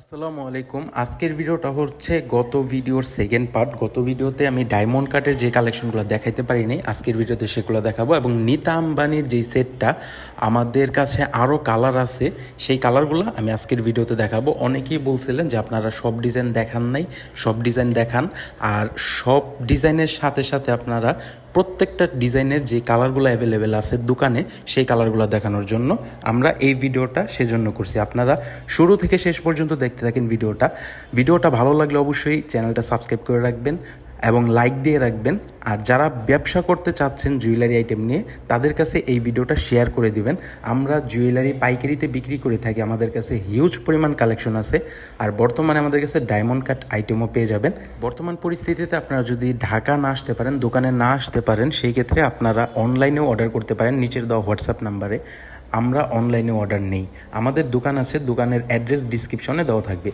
আসসালামু আলাইকুম। আজকের ভিডিওটা হচ্ছে গত ভিডিওর সেকেন্ড পার্ট গত ভিডিওতে আমি ডায়মন্ড কাটের যে কালেকশনগুলো দেখাইতে পারিনি, আজকের ভিডিওতে সেগুলো দেখাবো এবং নিতা আম্বানির যেই সেটটা আমাদের কাছে আরও কালার আছে, সেই কালারগুলো আমি আজকের ভিডিওতে দেখাবো। অনেকেই বলছিলেন যে আপনারা সব ডিজাইন দেখান নাই, সব ডিজাইন দেখান। আর সব ডিজাইনের সাথে সাথে আপনারা প্রত্যেকটা ডিজাইনের যে কালারগুলো অ্যাভেলেবেল আছে দোকানে, সেই কালারগুলো দেখানোর জন্য আমরা এই ভিডিওটা সেজন্য করছি। আপনারা শুরু থেকে শেষ পর্যন্ত দেখতে থাকেন ভিডিওটা। ভিডিওটা ভালো লাগলে অবশ্যই চ্যানেলটা সাবস্ক্রাইব করে রাখবেন। এবং লাইক দিয়ে রাখবেন। আর যারা ব্যবসা করতে চাচ্ছেন জুয়েলারি আইটেম নিয়ে, তাদের কাছে এই ভিডিওটা শেয়ার করে দিবেন। আমরা জুয়েলারি পাইকারিতে বিক্রি করে থাকি, আমাদের কাছে হিউজ পরিমাণ কালেকশন আছে। আর বর্তমানে আমাদের কাছে ডায়মন্ড কাট আইটেমও পেয়ে যাবেন। বর্তমান পরিস্থিতিতে আপনারা যদি ঢাকা না আসতে পারেন, দোকানে না আসতে পারেন, সেই ক্ষেত্রে আপনারা অনলাইনেও অর্ডার করতে পারেন নিচের দেওয়া হোয়াটসঅ্যাপ নাম্বারে আমরা অনলাইনে অর্ডার নেই। আমাদের দোকান আছে, দোকানের অ্যাড্রেস ডিসক্রিপশনে দেওয়া থাকবে।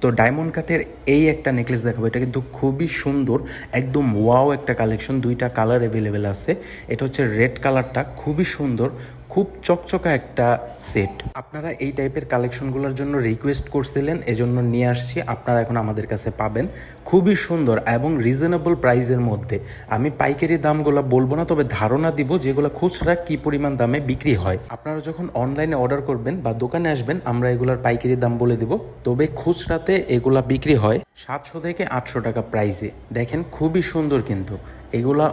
তো ডায়মন্ড কাটের এই একটা নেকলেস দেখাবো। এটা কিন্তু খুবই সুন্দর, একদম ওয়াও একটা কালেকশন দুইটা কালার অ্যাভেলেবেল আছে। এটা হচ্ছে রেড কালারটা খুবই সুন্দর খুব চকচকা একটা সেট আপনারা এই টাইপের কালেকশনগুলোর জন্য রিকোয়েস্ট করছিলেন, এজন্য নিয়ে আসছি, আপনারা এখন আমাদের কাছে পাবেন। খুবই সুন্দর এবং রিজনেবল প্রাইসের মধ্যে। আমি পাইকারি দামগুলো বলব না, তবে ধারণা দিব যেগুলো খুচরা কি পরিমাণ দামে বিক্রি হয়। আপনারা যখন অনলাইনে অর্ডার করবেন বা দোকানে আসবেন, আমরা এগুলোর পাইকারি দাম বলে দিব। তবে খুচরাতে এগুলা বিক্রি হয় সাতশো থেকে আটশো টাকা প্রাইসে দেখেন খুবই সুন্দর কিন্তু। এগুলা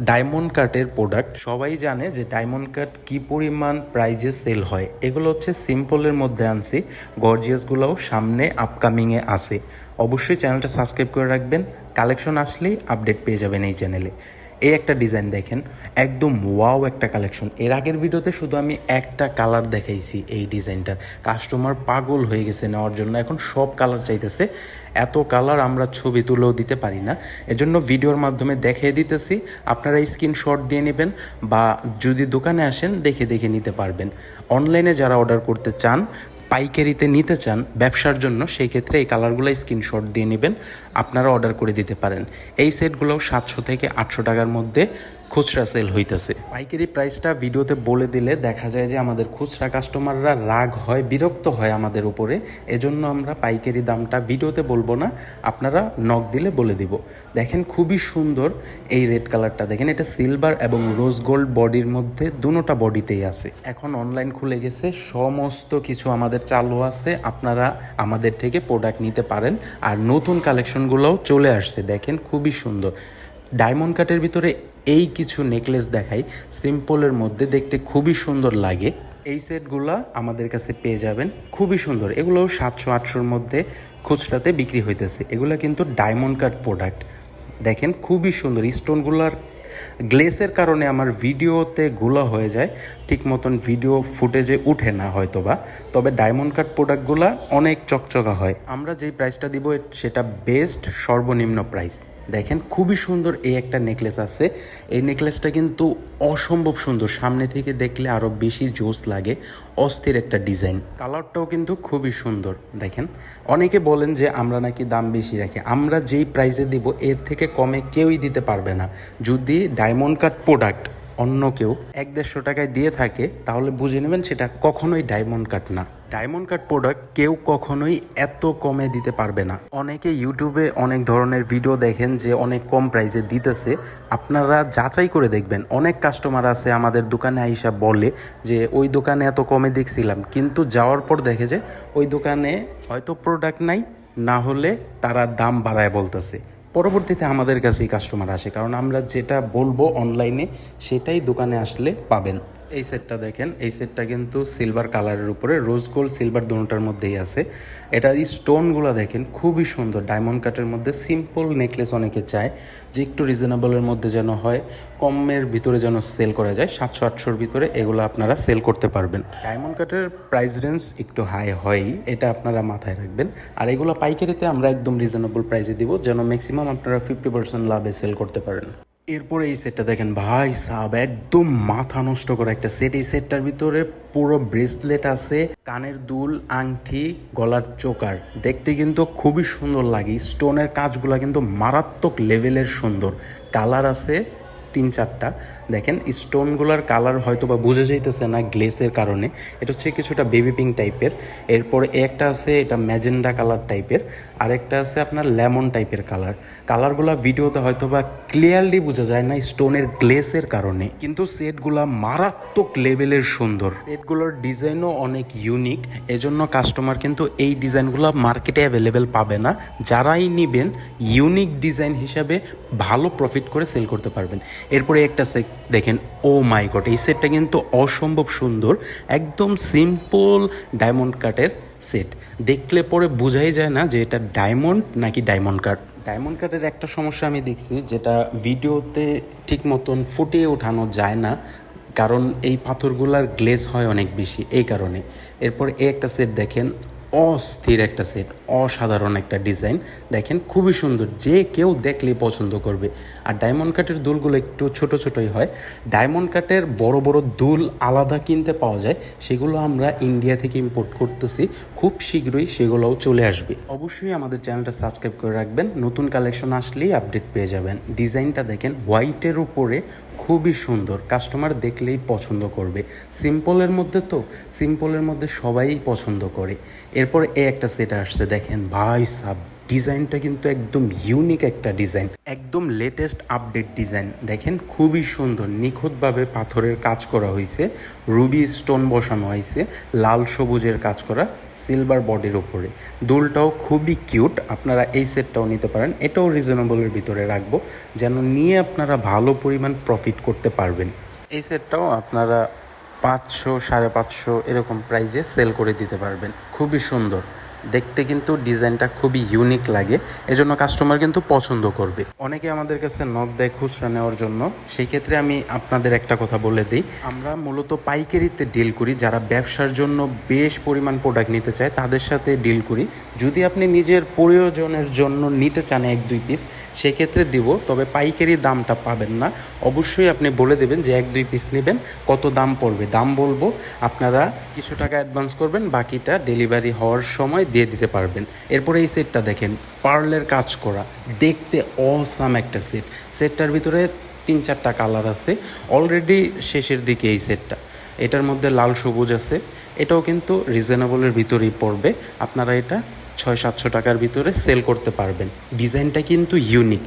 ডায়মন্ড কাটের প্রোডাক্ট সবাই জানে যে ডায়মন্ড কাট কি পরিমাণ প্রাইজে সেল হয়। এগুলো হচ্ছে সিম্পলের মধ্যে আনছি গর্জিয়াসগুলোও সামনে আপকামিংয়ে আসে অবশ্যই চ্যানেলটা সাবস্ক্রাইব করে রাখবেন কালেকশন আসলেই আপডেট পেয়ে যাবেন এই চ্যানেলে এই একটা ডিজাইন দেখেন, একদম ওয়াও একটা কালেকশন এর আগের ভিডিওতে শুধু আমি একটা কালার দেখাইছি এই ডিজাইনটার কাস্টমার পাগল হয়ে গেছে নেওয়ার জন্য, এখন সব কালার চাইতেছে। এত কালার আমরা ছবি তুলেও দিতে পারি না। এজন্য ভিডিওর মাধ্যমে দেখিয়ে দিতেছি, আপনারা স্ক্রিনশট দিয়ে নেবেন বা যদি দোকানে আসেন, দেখে দেখে নিতে পারবেন। অনলাইনে যারা অর্ডার করতে চান পাইকারিতে নিতে চান ব্যবসার জন্য সেই ক্ষেত্রে এই কালারগুলো স্ক্রিনশট দিয়ে নেবেন। আপনারা অর্ডার করে দিতে পারেন। এই সেটগুলো সাতশো থেকে আটশো টাকার মধ্যে খুচরা সেল হইতেছে। পাইকারি প্রাইসটা ভিডিওতে বলে দিলে দেখা যায় যে আমাদের খুচরা কাস্টমাররা রাগ হয়, বিরক্ত হয় আমাদের উপরে। এজন্য আমরা পাইকারি দামটা ভিডিওতে বলব না, আপনারা নক দিলে বলে দিব। দেখেন খুবই সুন্দর এই রেড কালারটা দেখেন এটা সিলভার এবং রোজ গোল্ড বডির মধ্যে দুটোটা বডিতেই আছে। এখন অনলাইন খুলে গেছে, সমস্ত কিছু আমাদের চালু আছে। আপনারা আমাদের থেকে প্রোডাক্ট নিতে পারেন। আর নতুন কালেকশনগুলোও চলে আসছে। দেখেন খুবই সুন্দর। ডায়মন্ড কাটের ভিতরে এই কিছু নেকলেস দেখাই সিম্পলের মধ্যে দেখতে খুবই সুন্দর লাগে। এই সেটগুলা আমাদের কাছে পেয়ে যাবেন, খুবই সুন্দর। এগুলো সাতশো আটশোর মধ্যে খুচরাতে বিক্রি হইতেছে। এগুলো কিন্তু ডায়মন্ড কাট প্রোডাক্ট দেখেন, খুবই সুন্দর। স্টোনগুলার গ্লেসের কারণে আমার ভিডিওতে গুলা হয়ে যায়। ঠিক মতন ভিডিও ফুটেজে উঠে না হয়তোবা। তবে ডায়মন্ড কাট প্রোডাক্টগুলো অনেক চকচকা হয়। আমরা যেই প্রাইসটা দিব, সেটা বেস্ট সর্বনিম্ন প্রাইস দেখেন, খুবই সুন্দর এই একটা নেকলেস আছে। এই নেকলেসটা কিন্তু অসম্ভব সুন্দর। সামনে থেকে দেখলে আরও বেশি জোস লাগে। অস্থির একটা ডিজাইন কালারটাও কিন্তু খুবই সুন্দর। দেখেন, অনেকে বলেন যে আমরা নাকি দাম বেশি রাখি। আমরা যেই প্রাইসে দিব, এর থেকে কমে কেউই দিতে পারবে না। যদি ডায়মন্ড কাট প্রোডাক্ট অন্য কেউ এক দেড়শো টাকায় দিয়ে থাকে, তাহলে বুঝে নেবেন সেটা কখনোই ডায়মন্ড কাট না। ডায়মন্ড কাট প্রোডাক্ট কেউ কখনোই এত কমে দিতে পারবে না। অনেকে ইউটিউবে অনেক ধরনের ভিডিও দেখেন যে অনেক কম প্রাইসে দিতেছে। আপনারা যাচাই করে দেখবেন। অনেক কাস্টমার আছে আমাদের দোকানে আইসা বলে যে, ওই দোকানে এত কমে দেখছিলাম। কিন্তু যাওয়ার পর দেখে যে, ওই দোকানে হয়তো প্রোডাক্ট নাই, না হলে তারা দাম বাড়ায় বলতেছে। পরবর্তীতে আমাদের কাছেই কাস্টমার আসে। কারণ আমরা যেটা বলব অনলাইনে, সেটাই দোকানে আসলে পাবেন। এই সেটটা দেখেন, এই সেটটা কিন্তু সিলভার কালারের উপরে রোজ গোল্ড সিলভার দুটার মধ্যেই আছে। এটার স্টোনগুলো দেখেন, খুবই সুন্দর। ডায়মন্ড কাটের মধ্যে সিম্পল নেকলেস অনেকে চায় যে একটু রিজনেবলের মধ্যে যেন হয়, কমের ভিতরে যেন সেল করা যায়, সাতশো আটশোর ভিতরে এগুলো আপনারা সেল করতে পারবেন। ডায়মন্ড কাটের প্রাইস রেঞ্জ একটু হাই হয়ই এটা আপনারা মাথায় রাখবেন। আর এগুলো পাইকারিতে আমরা একদম রিজনেবল প্রাইসে দিব, যেন ম্যাক্সিমাম আপনারা ফিফটি পার্সেন্ট লাভে সেল করতে পারেন। এরপরে এই সেটটা দেখেন ভাই সাব, একদম মাথা নষ্ট করা একটা সেট এই সেটটার ভিতরে পুরো ব্রেসলেট আছে, কানের দুল, আংটি, গলার চোকার। দেখতে কিন্তু খুবই সুন্দর লাগে। স্টোনের কাজগুলো কিন্তু মারাত্মক লেভেলের সুন্দর। কালার আছে তিন চারটা। দেখেন স্টোনগুলোর কালার হয়তো বা বোঝা যাইতেছে না গ্লেসের কারণে। এটা হচ্ছে কিছুটা বেবি পিঙ্ক টাইপের এরপর একটা আছে, এটা ম্যাজেন্ডা কালার টাইপের আরেকটা আছে আপনার লেমন টাইপের কালার কালারগুলো ভিডিওতে হয়তো বা ক্লিয়ারলি বোঝা যায় না স্টোনের গ্লেসের কারণে। কিন্তু সেটগুলা মারাত্মক লেভেলের সুন্দর। সেটগুলোর ডিজাইনও অনেক ইউনিক এজন্য কাস্টমার কিন্তু এই ডিজাইনগুলো মার্কেটে অ্যাভেলেবেল পাবে না। যারাই নিবেন ইউনিক ডিজাইন হিসাবে ভালো প্রফিট করে সেল করতে পারবেন। এরপরে একটা সেট দেখেন ও মাই গড এই সেটটা কিন্তু অসম্ভব সুন্দর, একদম সিম্পল ডায়মন্ড কাটের সেট দেখলে পরে বোঝাই যায় না যে এটা ডায়মন্ড নাকি ডায়মন্ড কাট ডায়মন্ড কাটের একটা সমস্যা আমি দেখছি, যেটা ভিডিওতে ঠিক মতন ফুটিয়ে ওঠানো যায় না, কারণ এই পাথরগুলার গ্লেজ হয় অনেক বেশি, এই কারণে। এরপর এই একটা সেট দেখেন, অস্থির একটা সেট অসাধারণ একটা ডিজাইন। দেখেন, খুবই সুন্দর। যে কেউ দেখলেই পছন্দ করবে। আর ডায়মন্ড কাটের দুলগুলো একটু ছোট ছোটই হয়। ডায়মন্ড কাটের বড় বড় দুল আলাদা কিনতে পাওয়া যায়। সেগুলো আমরা ইন্ডিয়া থেকে ইম্পোর্ট করতেছি। খুব শীঘ্রই সেগুলোও চলে আসবে। অবশ্যই আমাদের চ্যানেলটা সাবস্ক্রাইব করে রাখবেন। নতুন কালেকশন আসলেই আপডেট পেয়ে যাবেন। ডিজাইনটা দেখেন হোয়াইটের উপরে খুবই সুন্দর। কাস্টমার দেখলেই পছন্দ করবে। সিম্পলের মধ্যে তো সিম্পলের মধ্যে সবাই পছন্দ করে। এরপর এ একটা সেট আসছে, দেখেন। ভাই, সাব ডিজাইনটা কিন্তু একদম ইউনিক একটা ডিজাইন একদম লেটেস্ট আপডেট ডিজাইন দেখেন খুবই সুন্দর, নিখুঁতভাবে পাথরের কাজ করা হয়েছে রুবি স্টোন বসানো হয়েছে লাল সবুজের কাজ করা সিলভার বডির উপরে। দুলটাও খুবই কিউট আপনারা এই সেটটাও নিতে পারেন। এটাও রিজনেবলের ভিতরে রাখব, যেন নিয়ে আপনারা ভালো পরিমাণ প্রফিট করতে পারবেন। এই সেটটাও আপনারা পাঁচশো, সাড়ে পাঁচশো এরকম প্রাইজে সেল করে দিতে পারবেন। খুবই সুন্দর। দেখতে কিন্তু ডিজাইনটা খুবই ইউনিক লাগে। এজন্য কাস্টমার কিন্তু পছন্দ করবে। অনেকে আমাদের কাছে নখ দেয় খুচরা নেওয়ার জন্য। সেই ক্ষেত্রে আমি আপনাদের একটা কথা বলে দিই। আমরা মূলত পাইকারিতে ডিল করি। যারা ব্যবসার জন্য বেশ পরিমাণ প্রোডাক্ট নিতে চায়, তাদের সাথে ডিল করি। যদি আপনি নিজের প্রয়োজনের জন্য নিতে চান এক, দুই পিস সেক্ষেত্রে দিব। তবে পাইকারি দামটা পাবেন না। অবশ্যই আপনি বলে দেবেন যে এক, দুই পিস নেবেন। কত দাম পড়বে? দাম বলব। আপনারা কিছু টাকা অ্যাডভান্স করবেন, বাকিটা ডেলিভারি হওয়ার সময় দিয়ে দিতে পারবেন। এরপরে এই সেটটা দেখেন পার্লের কাজ করা। দেখতে অসাম একটা সেট সেটটার ভিতরে তিন চারটা কালার আছে। অলরেডি শেষের দিকে এই সেটটা এটার মধ্যে লাল সবুজ আছে। এটাও কিন্তু রিজনেবলের ভিতরেই পড়বে। আপনারা এটা ছয় সাতশো টাকার ভিতরে সেল করতে পারবেন। ডিজাইনটা কিন্তু ইউনিক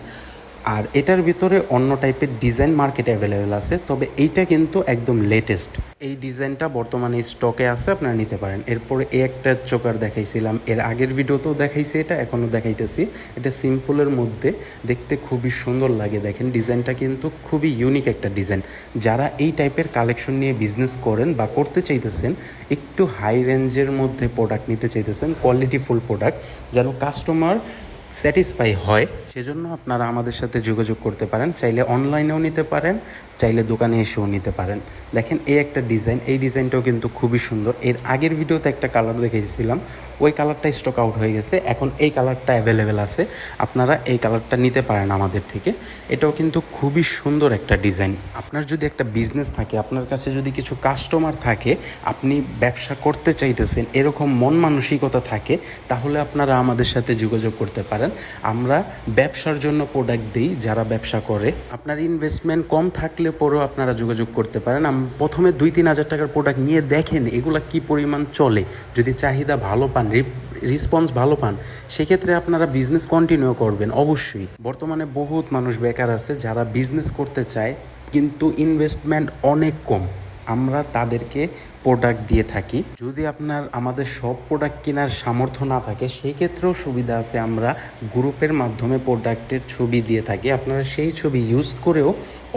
আর এটার ভিতরে অন্য টাইপের ডিজাইন মার্কেটে অ্যাভেলেবেল আছে, তবে এইটা কিন্তু একদম লেটেস্ট এই ডিজাইনটা বর্তমানে স্টকে আছে, আপনারা নিতে পারেন। এরপরে এই একটা চোকার দেখাইছিলাম, এর আগের ভিডিওতেও দেখাইছি এটা, এখনও দেখাইতেছি। এটা সিম্পলের মধ্যে, দেখতে খুবই সুন্দর লাগে, দেখেন। ডিজাইনটা কিন্তু খুবই ইউনিক একটা ডিজাইন। যারা এই টাইপের কালেকশন নিয়ে বিজনেস করেন বা করতে চাইতেছেন, একটু হাই রেঞ্জের মধ্যে প্রোডাক্ট নিতে চাইতেছেন কোয়ালিটিফুল প্রোডাক্ট যেন কাস্টমার স্যাটিসফাই হয়। সেজন্য আপনারা আমাদের সাথে যোগাযোগ করতে পারেন, চাইলে অনলাইনেও নিতে পারেন, চাইলে দোকানে এসেও নিতে পারেন। দেখেন, এই একটা ডিজাইন, এই ডিজাইনটাও কিন্তু খুবই সুন্দর। এর আগের ভিডিওতে একটা কালার দেখেছিলাম ওই কালারটা স্টক আউট হয়ে গেছে। এখন এই কালারটা অ্যাভেলেবেল আছে। আপনারা এই কালারটা নিতে পারেন আমাদের থেকে। এটাও কিন্তু খুবই সুন্দর একটা ডিজাইন। আপনার যদি একটা বিজনেস থাকে, আপনার কাছে যদি কিছু কাস্টমার থাকে, আপনি ব্যবসা করতে চাইতেছেন, এরকম মন মানসিকতা থাকে, তাহলে আপনারা আমাদের সাথে যোগাযোগ করতে পারেন। আমরা ব্যবসার জন্য প্রোডাক্ট দিই, যারা ব্যবসা করে। আপনার ইনভেস্টমেন্ট কম থাকলে পরেও আপনারা যোগাযোগ করতে পারেন। প্রথমে দুই তিন হাজার টাকার প্রোডাক্ট নিয়ে দেখেন, এগুলো কি পরিমাণ চলে। যদি চাহিদা ভালো পান রেসপন্স ভালো পান, সেক্ষেত্রে আপনারা বিজনেস কন্টিনিউ করবেন, অবশ্যই। বর্তমানে বহুত মানুষ বেকার আছে, যারা বিজনেস করতে চায়, কিন্তু ইনভেস্টমেন্ট অনেক কম। আমরা তাদেরকে প্রোডাক্ট দিয়ে থাকি। যদি আপনার আমাদের সব প্রোডাক্ট কেনার সামর্থ্য না থাকে সেই ক্ষেত্রেও সুবিধা আছে আমরা গ্রুপের মাধ্যমে প্রোডাক্টের ছবি দিয়ে থাকি। আপনারা সেই ছবি ইউজ করেও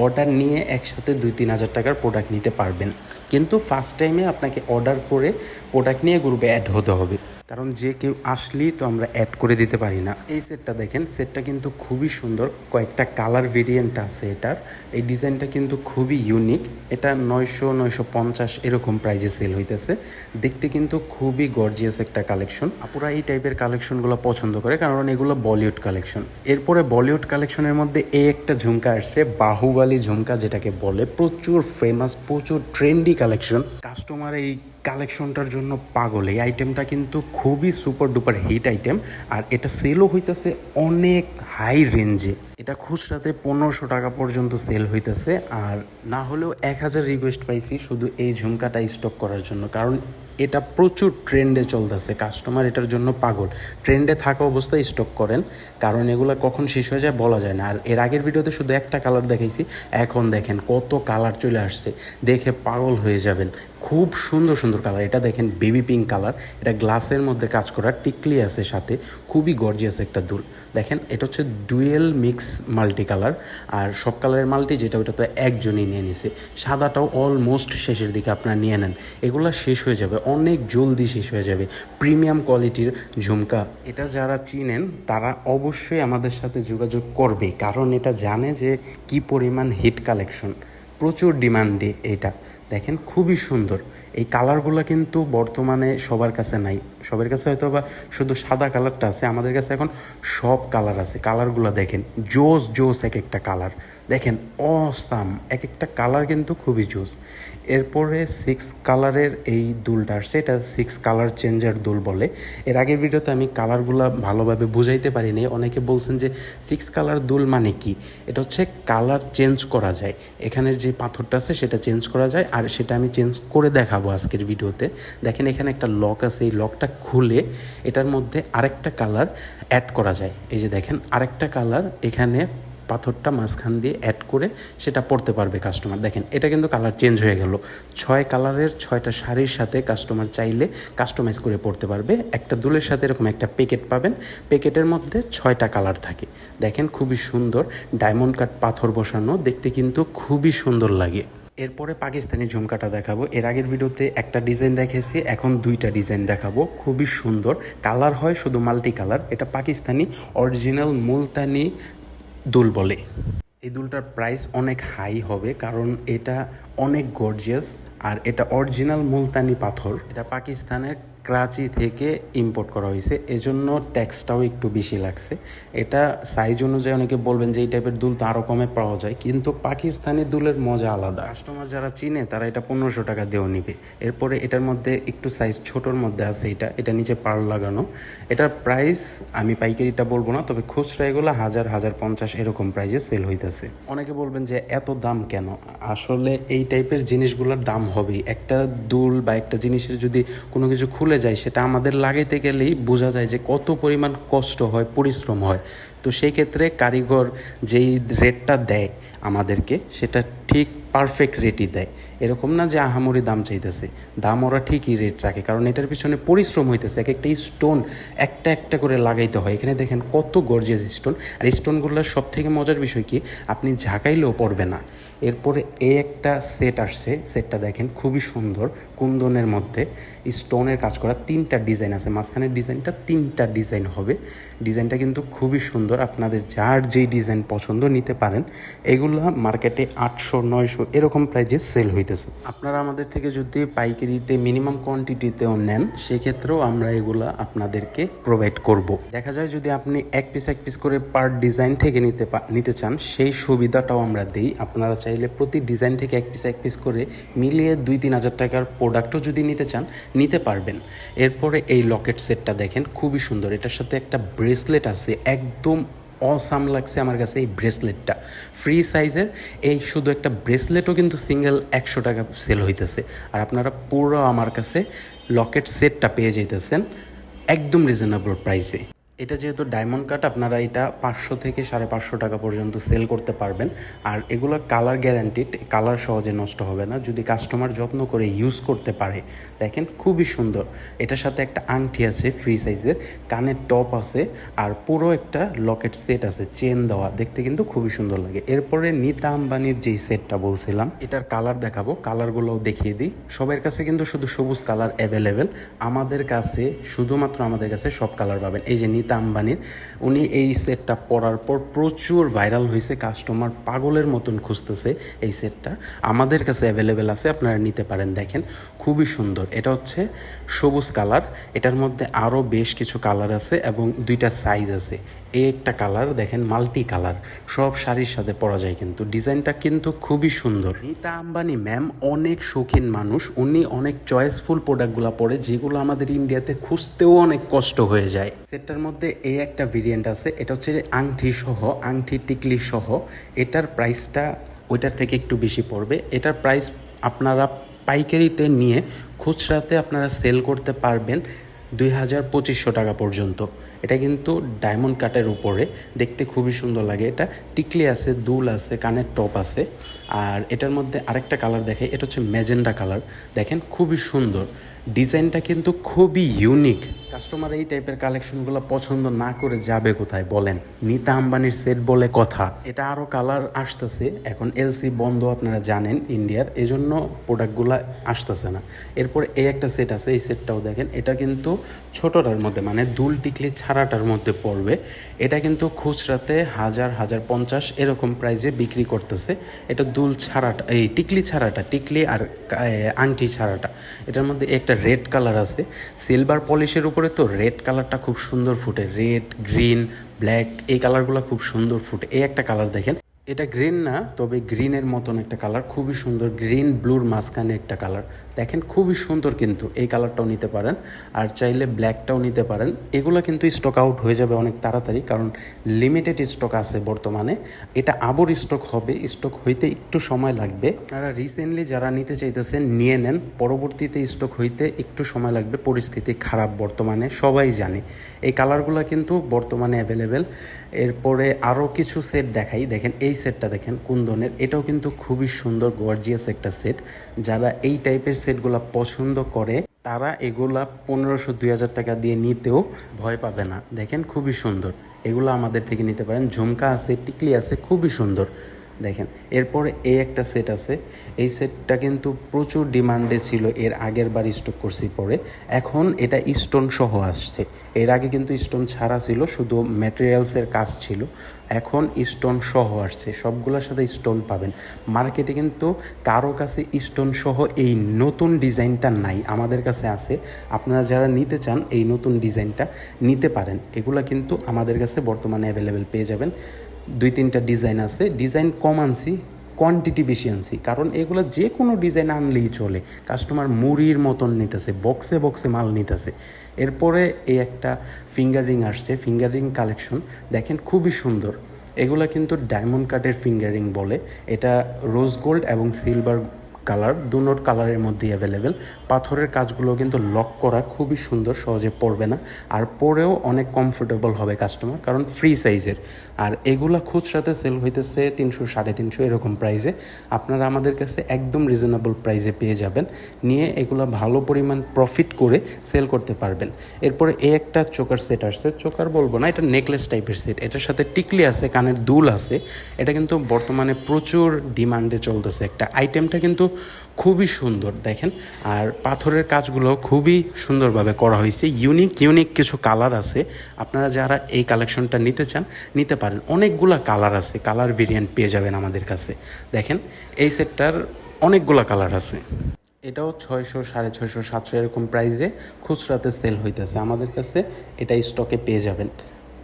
অর্ডার নিয়ে একসাথে দুই তিন হাজার টাকার প্রোডাক্ট নিতে পারবেন। কিন্তু ফার্স্ট টাইমে আপনাকে অর্ডার করে প্রোডাক্ট নিয়ে গ্রুপে অ্যাড হতে হবে। কারণ যে কেউ আসলেই তো আমরা অ্যাড করে দিতে পারি না। এই সেটটা দেখেন সেটটা কিন্তু খুবই সুন্দর। কয়েকটা কালার ভেরিয়েন্ট আছে এটার। এই ডিজাইনটা কিন্তু খুবই ইউনিক এটা নয়শো নয়শো পঞ্চাশ এরকম প্রাইজে সেল হইতেছে। দেখতে কিন্তু খুবই গর্জিয়াস একটা কালেকশন আপুরা এই টাইপের কালেকশনগুলো পছন্দ করে, কারণ এগুলো বলিউড কালেকশন এরপরে বলিউড কালেকশনের মধ্যে এই একটা ঝুমকা আসছে, বাহুবালি ঝুমকা যেটাকে বলে। প্রচুর ফেমাস প্রচুর ট্রেন্ডি কালেকশন কাস্টমার এই কালেকশনটার জন্য পাগল। এই আইটেমটা কিন্তু খুবই সুপার ডুপার হিট আইটেম আর এটা সেলও হইতেছে অনেক হাই রেঞ্জে এটা খুচরাতে পনেরোশো টাকা পর্যন্ত সেল হইতেছে, আর না হলেও এক হাজার রিকোয়েস্ট পাইছি শুধু এই ঝুমকাটা স্টক করার জন্য। কারণ এটা প্রচুর ট্রেন্ডে চলতেছে কাস্টমার এটার জন্য পাগল। ট্রেন্ডে থাকা অবস্থায় স্টক করেন, কারণ এগুলো কখন শেষ হয়ে যায় বলা যায় না। আর এর আগের ভিডিওতে শুধু একটা কালার দেখাইছি, এখন দেখেন কত কালার চলে আসছে। দেখে পাগল হয়ে যাবেন। খুব সুন্দর সুন্দর কালার এটা দেখেন বেবি পিঙ্ক কালার এটা গ্লাসের মধ্যে কাজ করা টিকলি আছে সাথে। খুবই গর্জিয়াস একটা দুল। দেখেন, এটা হচ্ছে ডুয়েল মিক্স মাল্টি কালার আর সব কালারের মাল্টি যেটা ওটা তো একজনই নিয়ে নিছে। সাদাটাও অলমোস্ট শেষের দিকে আপনারা নিয়ে নেন। এগুলো শেষ হয়ে যাবে। অনেক জলদি শেষ হয়ে যাবে। প্রিমিয়াম কোয়ালিটির ঝুমকা। এটা যারা চিনেন, তারা অবশ্যই আমাদের সাথে যোগাযোগ করবে, কারণ এটা জানে যে কি পরিমাণ হিট কালেকশন প্রচুর ডিমান্ডে এটা। দেখেন খুবই সুন্দর। এই কালারগুলো কিন্তু বর্তমানে সবার কাছে নাই। সবার কাছে হয়তো বা শুধু সাদা কালারটা আছে, আমাদের কাছে এখন সব কালার আছে। কালারগুলো দেখেন, জোস জোস এক একটা কালার। দেখেন, অসাম এক একটা কালার কিন্তু খুবই জোস। এরপরে সিক্স কালারের এই দুলটা আসছে, এটা সিক্স কালার চেঞ্জার দুল বলে। এর আগের ভিডিওতে আমি কালারগুলো ভালোভাবে বুঝাইতে পারিনি। অনেকে বলছেন যে সিক্স কালার দুল মানে কি? এটা হচ্ছে কালার চেঞ্জ করা যায়। এখানের যে পাথরটা আছে, সেটা চেঞ্জ করা যায়। আর সেটা আমি চেঞ্জ করে দেখাবো আজকের ভিডিওতে। দেখেন এখানে একটা লক আছে, এই লকটা খুলে এটার মধ্যে আরেকটা কালার অ্যাড করা যায়। এই যে দেখেন, আরেকটা কালার এখানে পাথরটা মাঝখান দিয়ে অ্যাড করে সেটা পড়তে পারবে কাস্টমার দেখেন, এটা কিন্তু কালার চেঞ্জ হয়ে গেল। ছয় কালারের ছয়টা শাড়ির সাথে কাস্টমার চাইলে কাস্টমাইজ করে পড়তে পারবে। একটা দুলের সাথে এরকম একটা প্যাকেট পাবেন। প্যাকেটের মধ্যে ছয়টা কালার থাকে। দেখেন, খুবই সুন্দর ডায়মন্ড কাট পাথর বসানো। দেখতে কিন্তু খুবই সুন্দর লাগে। এরপরে পাকিস্তানি ঝুমকাটা দেখাবো। এর আগের ভিডিওতে একটা ডিজাইন দেখেছি, এখন দুইটা ডিজাইন দেখাবো। খুবই সুন্দর। কালার হয় শুধু মাল্টি কালার এটা পাকিস্তানি অরিজিনাল মুলতানি দুল বলে। এই দুলটার প্রাইস অনেক হাই হবে, কারণ এটা অনেক গর্জিয়াস আর এটা অরিজিনাল মুলতানি পাথর। এটা পাকিস্তানের করাচি থেকে ইম্পোর্ট করা হয়েছে। এজন্য ট্যাক্সটাও একটু বেশি লাগছে। এটা সাইজ অনুযায়ী অনেকে বলবেন যে এই টাইপের দুল তো আরও কমে পাওয়া যায়। কিন্তু পাকিস্তানি দুলের মজা আলাদা। কাস্টমার যারা চিনে, তারা এটা পনেরোশো টাকা দিয়েও নিবে। এরপরে এটার মধ্যে একটু সাইজ ছোটোর মধ্যে আছে এটা। এটা নিচে পার লাগানো। এটার প্রাইস আমি পাইকারিটা বলব না, তবে খুচরা এগুলো হাজার হাজার পঞ্চাশ এরকম প্রাইসে সেল হইতেছে। অনেকে বলবেন যে এত দাম কেন? আসলে এই টাইপের জিনিসগুলোর দাম হবেই। একটা দুল বা একটা জিনিসের যদি কোনো কিছু খুলে যায়, সেটা আমাদের লাগাইতে গেলেই বোঝা যায় যে কত পরিমাণ কষ্ট হয়, পরিশ্রম হয়। তো সেই ক্ষেত্রে কারিগর যেই রেটটা দেয় আমাদেরকে, সেটা ঠিক পারফেক্ট রেটই দেয়। এরকম না যে আহামরি দাম চাইতেছে। দাম ওরা ঠিকই রেট রাখে, কারণ এটার পিছনে পরিশ্রম হইতেছে, এক একটা স্টোন একটা একটা করে লাগাইতে হয়। এখানে দেখেন কত গর্জিয়াস স্টোন আর স্টোনগুলোর সব থেকে মজার বিষয় কি? আপনি ঝাঁকাইলেও পড়বে না। এরপরে এই একটা সেট আসছে সেটটা দেখেন খুবই সুন্দর, কুন্দনের মধ্যে। স্টোনের কাজ করা তিনটা ডিজাইন আছে, মাঝখানের ডিজাইনটা তিনটা ডিজাইন হবে। ডিজাইনটা কিন্তু খুবই সুন্দর, আপনাদের যার যেই ডিজাইন পছন্দ নিতে পারেন। এগুলো মার্কেটে আটশো, নয়শো এরকম প্রাইজে সেল হইতেছে আপনারা আমাদের থেকে যদি পাইকারিতে মিনিমাম কোয়ান্টিটিতেও নেন, সেক্ষেত্রেও আমরা এগুলা আপনাদেরকে প্রোভাইড করব। দেখা যায় যদি আপনি এক পিস এক পিস করে পার ডিজাইন থেকে নিতে নিতে চান, সেই সুবিধাটাও আমরা দিই। আপনারা চাইলে প্রতি ডিজাইন থেকে এক পিস এক পিস করে মিলিয়ে দুই, তিন হাজার টাকার প্রোডাক্টও যদি নিতে চান, নিতে পারবেন। এরপরে এই লকেট সেটটা দেখেন, খুবই সুন্দর। এটার সাথে একটা ব্রেসলেট আছে, একদম অসাম লাগছে আমার কাছে এই ব্রেসলেটটা ফ্রি সাইজের এই শুধু একটা ব্রেসলেটও কিন্তু সিঙ্গেল একশো টাকা সেল হইতেছে। আর আপনারা পুরো আমার কাছে লকেট সেটটা পেয়ে যাইতেছেন একদম রিজনেবল প্রাইসে এটা যেহেতু ডায়মন্ড কাট, আপনারা এটা পাঁচশো থেকে সাড়ে পাঁচশো টাকা পর্যন্ত সেল করতে পারবেন। আর এগুলো কালার গ্যারান্টিড কালার সহজে নষ্ট হবে না। যদি কাস্টমার যত্ন করে ইউজ করতে পারে, দেখেন খুবই সুন্দর। এটার সাথে একটা আংটি আছে ফ্রি সাইজের কানের টপ আছে, আর পুরো একটা লকেট সেট আছে চেন দেওয়া। দেখতে কিন্তু খুবই সুন্দর লাগে। এরপরে নিতা আম্বানির যেই সেটটা বলছিলাম, এটার কালার দেখাবো। কালারগুলোও দেখিয়ে দিই। সবার কাছে কিন্তু শুধু সবুজ কালার অ্যাভেলেবেল আমাদের কাছে, শুধুমাত্র আমাদের কাছে সব কালার পাবেন। এই যে নিতা আম্বানির। উনি এই সেটটা পরার পর প্রচুর ভাইরাল হয়েছে কাস্টমার পাগলের মতন খুঁজতেছে এই সেটটা আমাদের কাছে অ্যাভেলেবেল আছে, আপনারা নিতে পারেন, দেখেন। খুবই সুন্দর। এটা হচ্ছে সবুজ কালার এটার মধ্যে আরও বেশ কিছু কালার আছে এবং দুইটা সাইজ আছে। এই একটা কালার দেখেন মাল্টি কালার সব শাড়ির সাথে পরা যায় কিন্তু। ডিজাইনটা কিন্তু খুবই সুন্দর। নিতা আম্বানি ম্যাম অনেক শৌখিন মানুষ। উনি অনেক চয়েসফুল প্রোডাক্টগুলো পরে, যেগুলো আমাদের ইন্ডিয়াতে খুঁজতেও অনেক কষ্ট হয়ে যায়। সেটার মধ্যে এই একটা ভেরিয়েন্ট আছে, এটা হচ্ছে আংটি সহ আংটি টিকলি সহ। এটার প্রাইসটা ওইটার থেকে একটু বেশি পড়বে। এটার প্রাইস আপনারা পাইকারিতে নিয়ে খুচরাতে আপনারা সেল করতে পারবেন। দুই হাজার পঁচিশশো টাকা পর্যন্ত। এটা কিন্তু ডায়মন্ড কাটের উপরে। দেখতে খুবই সুন্দর লাগে এটা। টিকলি আছে, দুল আছে, কানের টপ আছে। আর এটার মধ্যে আরেকটা কালার দেখে এটা হচ্ছে ম্যাজেন্ডা কালার দেখেন, খুবই সুন্দর। ডিজাইনটা কিন্তু খুবই ইউনিক কাস্টমার এই টাইপের কালেকশনগুলো পছন্দ না করে যাবে কোথায়? বলেন, নিতা আম্বানির সেট বলে কথা। এটা আরও কালার আসতেছে। এখন এলসি বন্ধ আপনারা জানেন ইন্ডিয়ার এজন্য প্রোডাক্টগুলো আসতেছে না। এরপরে এই একটা সেট আছে, এই সেটটাও দেখেন। এটা কিন্তু ছোটটার মধ্যে মানে দুল টিকলি ছাড়াটার মধ্যে পড়বে। এটা কিন্তু খুচরাতে হাজার হাজার পঞ্চাশ এরকম প্রাইজে বিক্রি করতেছে। এটা দুল ছাড়াটা, এই টিকলি ছাড়াটা, টিকলি আর আংটি ছাড়াটা। এটার মধ্যে একটা রেড কালার আছে। সিলভার পলিশের উপরে তো রেড কালারটা খুব সুন্দর ফুটে। রেড গ্রিন ব্ল্যাক এই কালারগুলো খুব সুন্দর ফুটে। এই একটা কালার দেখেন। এটা গ্রিন না, তবে গ্রিনের মতন একটা কালার খুবই সুন্দর গ্রিন ব্লুর মাঝখানে একটা কালার দেখেন, খুবই সুন্দর কিন্তু এই কালারটাও নিতে পারেন। আর চাইলে ব্ল্যাকটাও নিতে পারেন। এগুলো কিন্তু স্টক আউট হয়ে যাবে অনেক তাড়াতাড়ি, কারণ লিমিটেড স্টক আছে বর্তমানে। এটা আবার স্টক হবে স্টক হইতে একটু সময় লাগবে। আপনারা রিসেন্টলি যারা নিতে চাইতেছেন, নিয়ে নেন। পরবর্তীতে স্টক হইতে একটু সময় লাগবে, পরিস্থিতি খারাপ বর্তমানে, সবাই জানে। এই কালারগুলো কিন্তু বর্তমানে অ্যাভেলেবেল এরপরে আরও কিছু সেট দেখাই। দেখেন, এই সেটটা দেখেন, কোন ধরনের? এটাও কিন্তু খুবই সুন্দর গর্জিয়াস একটা সেট যারা এই টাইপের সেটগুলো পছন্দ করে, তারা এগুলা পনেরোশো দুই হাজার টাকা দিয়ে নিতেও ভয় পাবে না। দেখেন, খুবই সুন্দর। এগুলো আমাদের থেকে নিতে পারেন। ঝুমকা আছে, টিকলি আছে, খুবই সুন্দর। দেখেন, এরপরে এই একটা সেট আছে। এই সেটটা কিন্তু প্রচুর ডিমান্ডে ছিল, এর আগের বার স্টক করছি পরে। এখন এটা স্টোন সহ আসছে। এর আগে কিন্তু স্টোন ছাড়া ছিল, শুধু ম্যাটেরিয়ালসের কাজ ছিল। এখন স্টোন সহ আসছে, সবগুলোর সাথে স্টোন পাবেন। মার্কেটে কিন্তু কারও কাছে স্টোন সহ এই নতুন ডিজাইনটা নাই, আমাদের কাছে আছে। আপনারা যারা নিতে চান, এই নতুন ডিজাইনটা নিতে পারেন। এগুলা কিন্তু আমাদের কাছে বর্তমানে অ্যাভেলেবেল পেয়ে যাবেন। দুই তিনটা ডিজাইন আছে। ডিজাইন কম আনছি কোয়ান্টিটি বেশি আনছি। কারণ এগুলো যে কোনো ডিজাইন আনলেই চলে। কাস্টমার মুড়ির মতন নিতেছে বক্সে বক্সে মাল নিতেছে। এরপরে এই একটা ফিঙ্গার রিং আসছে ফিঙ্গার রিং কালেকশন দেখেন খুবই সুন্দর। এগুলো কিন্তু ডায়মন্ড কাটের ফিঙ্গারিং বলে। এটা রোজ গোল্ড এবং সিলভার কালার, দু নোট কালারের মধ্যেই অ্যাভেলেবেল পাথরের কাজগুলো কিন্তু লক করা খুবই সুন্দর, সহজে পড়বে না। আর পরেও অনেক কমফোর্টেবল হবে কাস্টমার কারণ ফ্রি সাইজের আর এগুলা খুচরাতে সেল হইতেছে তিনশো, সাড়ে তিনশো এরকম প্রাইসে আপনারা আমাদের কাছে একদম রিজনেবল প্রাইসে পেয়ে যাবেন। নিয়ে এগুলা ভালো পরিমাণ প্রফিট করে সেল করতে পারবেন। এরপরে এই একটা চোকার সেট আসছে। চোকার বলব না, এটা নেকলেস টাইপের সেট এটার সাথে টিকলি আছে, কানের দুল আছে। এটা কিন্তু বর্তমানে প্রচুর ডিমান্ডে চলতেছে। একটা আইটেমটা কিন্তু খুবই সুন্দর, দেখেন। আর পাথরের কাজগুলো খুবই সুন্দরভাবে করা হয়েছে। ইউনিক ইউনিক কিছু কালার আছে। আপনারা যারা এই কালেকশনটা নিতে চান, নিতে পারেন। অনেকগুলা কালার আছে। কালার ভেরিয়েন্ট পেয়ে যাবেন আমাদের কাছে। দেখেন, এই সেটটার অনেকগুলা কালার আছে। এটাও ছয়শো, সাড়ে ছয়শো, সাতশো এরকম প্রাইসে খুচরাতে সেল হইতেছে। আমাদের কাছে এটা স্টকে পেয়ে যাবেন।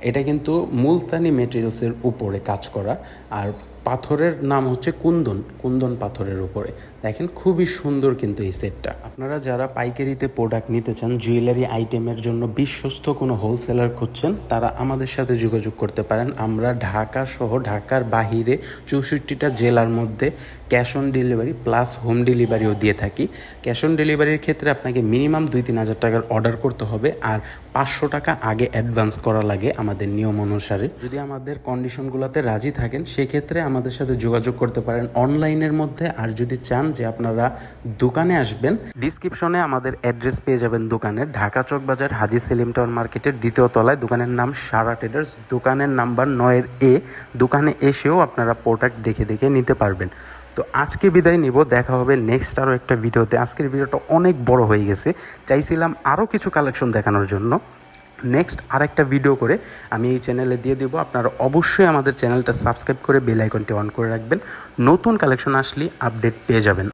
এটা কিন্তু মুলতানি মেটেরিয়ালসের উপরে কাজ করা। আর পাথরের নাম হচ্ছে কুন্দন কুন্দন পাথরের উপরে। দেখেন খুবই সুন্দর কিন্তু এই সেটটা আপনারা যারা পাইকারিতে প্রোডাক্ট নিতে চান জুয়েলারি আইটেমের জন্য বিশ্বস্ত কোনো হোলসেলার খুঁজছেন, তারা আমাদের সাথে যোগাযোগ করতে পারেন। আমরা ঢাকা সহ ঢাকার বাহিরে চৌষট্টিটা জেলার মধ্যে cash on delivery plus home ডেলিভারিও দিয়ে থাকি। ক্যাশ অন ডেলিভারির ক্ষেত্রে আপনাকে মিনিমাম দুই তিন হাজার টাকার অর্ডার করতে হবে আর পাঁচশো টাকা আগে অ্যাডভান্স করা লাগে আমাদের নিয়ম অনুসারে। যদি আমাদের কন্ডিশনগুলোতে রাজি থাকেন, সেক্ষেত্রে আমাদের সাথে যোগাযোগ করতে পারেন অনলাইনের মধ্যে। আর যদি চান যে আপনারা দোকানে আসবেন ডিসক্রিপশনে আমাদের অ্যাড্রেস পেয়ে যাবেন দোকানের। ঢাকা চক বাজার, হাজি সেলিম টাউন মার্কেটের দ্বিতীয় তলায়। দোকানের নাম সারা ট্রেডার্স দোকানের নাম্বার নয়ের এ। দোকানে এসেও আপনারা প্রোডাক্ট দেখে দেখে নিতে পারবেন। তো আজকে বিদায় নিব, দেখা হবে নেক্সট আরও একটা ভিডিওতে। আজকের ভিডিওটা অনেক বড় হয়ে গেছে। চাইছিলাম আরও কিছু কালেকশন দেখানোর জন্য। নেক্সট আরেকটা ভিডিও করে আমি এই চ্যানেলে দিয়ে দেবো। আপনারা অবশ্যই আমাদের চ্যানেলটা সাবস্ক্রাইব করে বেল আইকনটি অন করে রাখবেন। নতুন কালেকশন আসলে আপডেট পেয়ে যাবেন।